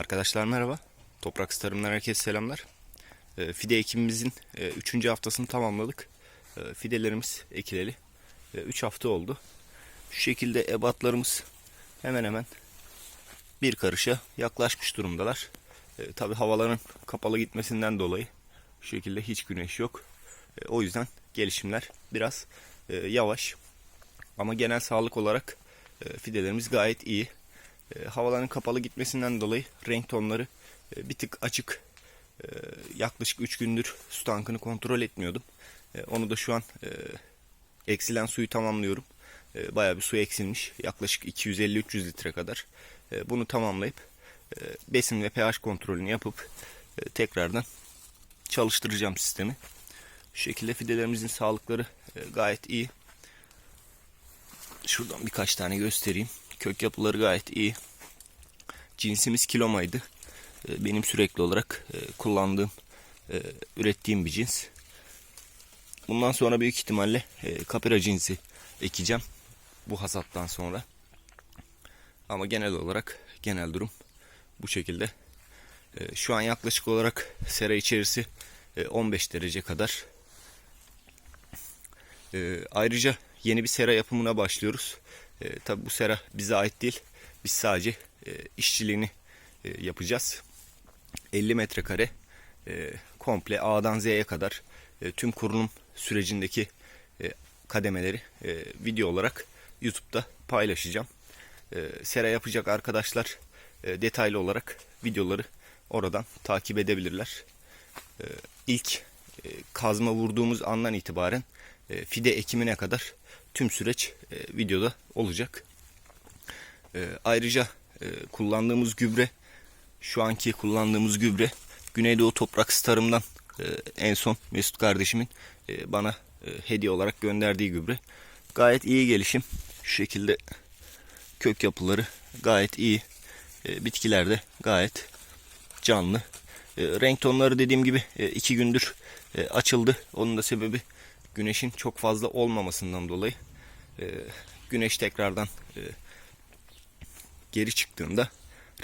Arkadaşlar merhaba. Toprak Tarım'dan herkese selamlar. Ee, Fide ekimimizin 3. haftasını tamamladık. Ee, Fidelerimiz ekileli 3 hafta oldu. Şu şekilde ebatlarımız hemen hemen bir karışa yaklaşmış durumdalar. Tabi havaların kapalı gitmesinden dolayı şu şekilde hiç güneş yok. Ee, O yüzden gelişimler biraz e, yavaş. Ama genel sağlık olarak e, fidelerimiz gayet iyi. E, havaların kapalı gitmesinden dolayı renk tonları e, bir tık açık. E, yaklaşık 3 gündür su tankını kontrol etmiyordum. E, onu da şu an e, eksilen suyu tamamlıyorum. E, bayağı bir su eksilmiş. Yaklaşık 250-300 litre kadar. E, bunu tamamlayıp e, besin ve pH kontrolünü yapıp e, tekrardan çalıştıracağım sistemi. Şu şekilde fidelerimizin sağlıkları e, gayet iyi. Şuradan birkaç tane göstereyim. Kök yapıları gayet iyi. Cinsimiz kilomaydı. Ee, Benim sürekli olarak e, kullandığım, e, ürettiğim bir cins. Bundan sonra büyük ihtimalle e, kapira cinsi ekeceğim. Bu hasattan sonra. Ama genel olarak genel durum bu şekilde. Şu an yaklaşık olarak sera içerisi e, 15 derece kadar. Ayrıca yeni bir sera yapımına başlıyoruz. E, tabi bu sera bize ait değil. Biz sadece e, işçiliğini e, yapacağız. 50 metrekare e, komple A'dan Z'ye kadar e, tüm kurulum sürecindeki e, kademeleri e, video olarak YouTube'da paylaşacağım. E, sera yapacak arkadaşlar e, detaylı olarak videoları oradan takip edebilirler. E, ilk e, kazma vurduğumuz andan itibaren fide ekimine kadar tüm süreç e, videoda olacak. E, ayrıca e, kullandığımız gübre şu anki kullandığımız gübre Güneydoğu Toprak Starım'dan e, en son Mesut kardeşimin e, bana e, hediye olarak gönderdiği gübre. Gayet iyi gelişim. Şu şekilde kök yapıları gayet iyi. E, bitkiler de gayet canlı. E, renk tonları dediğim gibi e, iki gündür e, açıldı. Onun da sebebi güneşin çok fazla olmamasından dolayı. E, güneş tekrardan e, geri çıktığında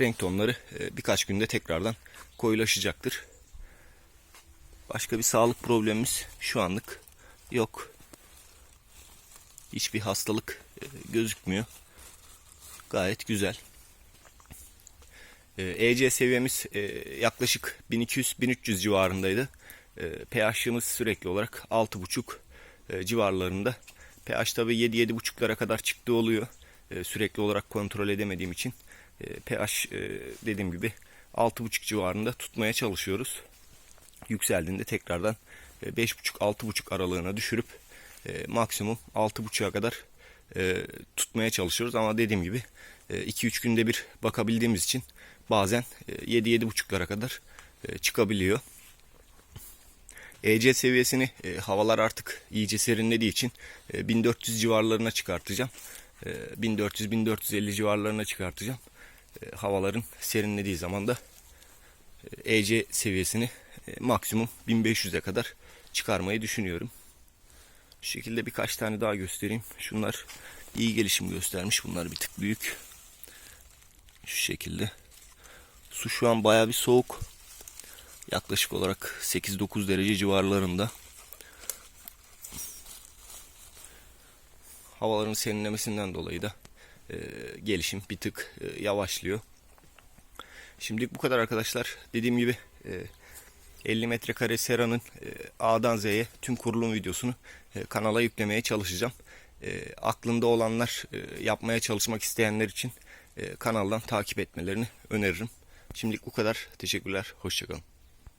renk tonları e, birkaç günde tekrardan koyulaşacaktır. Başka bir sağlık problemimiz şu anlık yok. Hiçbir hastalık e, gözükmüyor. Gayet güzel. E, EC seviyemiz e, yaklaşık 1200-1300 civarındaydı. E, pH'ımız sürekli olarak 6,5 e, civarlarında. pH tabi 7-7,5'lara kadar çıktığı oluyor. E, sürekli olarak kontrol edemediğim için e, pH dediğim gibi 6,5 civarında tutmaya çalışıyoruz. Yükseldiğinde tekrardan e, 5,5-6,5 aralığına düşürüp maksimum 6,5'a kadar tutmaya çalışıyoruz. Ama dediğim gibi 2-3 günde bir bakabildiğimiz için bazen 7-7,5'lara kadar çıkabiliyor. EC seviyesini e, havalar artık iyice serinlediği için e, 1400 civarlarına çıkartacağım. E, 1400-1450 civarlarına çıkartacağım. E, havaların serinlediği zaman da e, EC seviyesini e, maksimum 1500'e kadar çıkarmayı düşünüyorum. Şu şekilde birkaç tane daha göstereyim. Şunlar iyi gelişim göstermiş. Bunlar bir tık büyük. Şu şekilde. Su şu an baya bir soğuk. Yaklaşık olarak 8-9 derece civarlarında. Havaların serinlemesinden dolayı da e, gelişim bir tık e, yavaşlıyor. Şimdilik bu kadar arkadaşlar. Dediğim gibi e, 50 metrekare seranın e, A'dan Z'ye tüm kurulum videosunu e, kanala yüklemeye çalışacağım. E, aklında olanlar e, yapmaya çalışmak isteyenler için e, kanaldan takip etmelerini öneririm. Şimdilik bu kadar. Teşekkürler. Hoşçakalın.